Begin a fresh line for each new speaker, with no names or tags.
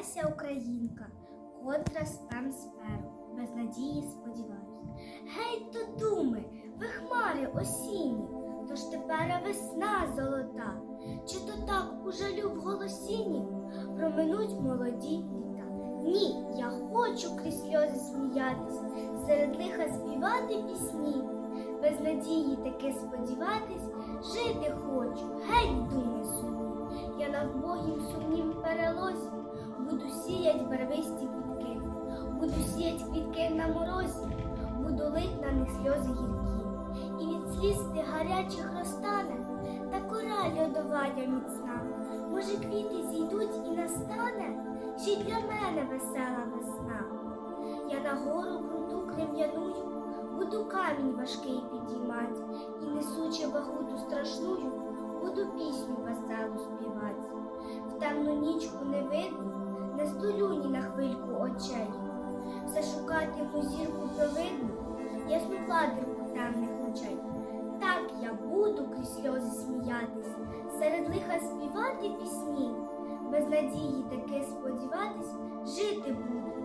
Леся Українка, котра спем сперу, без надії сподіваюсь. Гей, то думи, ви хмари осінні, тож тепер весна золота, чи то так у жалю в голосіні проминуть молоді літа? Ні, я хочу крізь сльози сміятись, серед лиха співати пісні, без надії таки сподіватись, жити хочу, геть думи сіять барвисті квітки, буду сіять квітки на морозі, буду лить на них сльози гіркі. І від сліз тих гарячих розтане, та кора льодовая міцна. Може, квіти зійдуть і настане, ще й для мене весела весна. Я на гору круту крем'яную, буду камінь важкий підіймать, і несучи вагуту страшную, буду пісню веселу співать. В темну нічку не видно, не столю хвильку очей. Все шукатиму зірку провидну, ясну владирку темних очей. Так я буду крізь сльози сміятись, серед лиха співати пісні, без надії таке сподіватись, жити буду.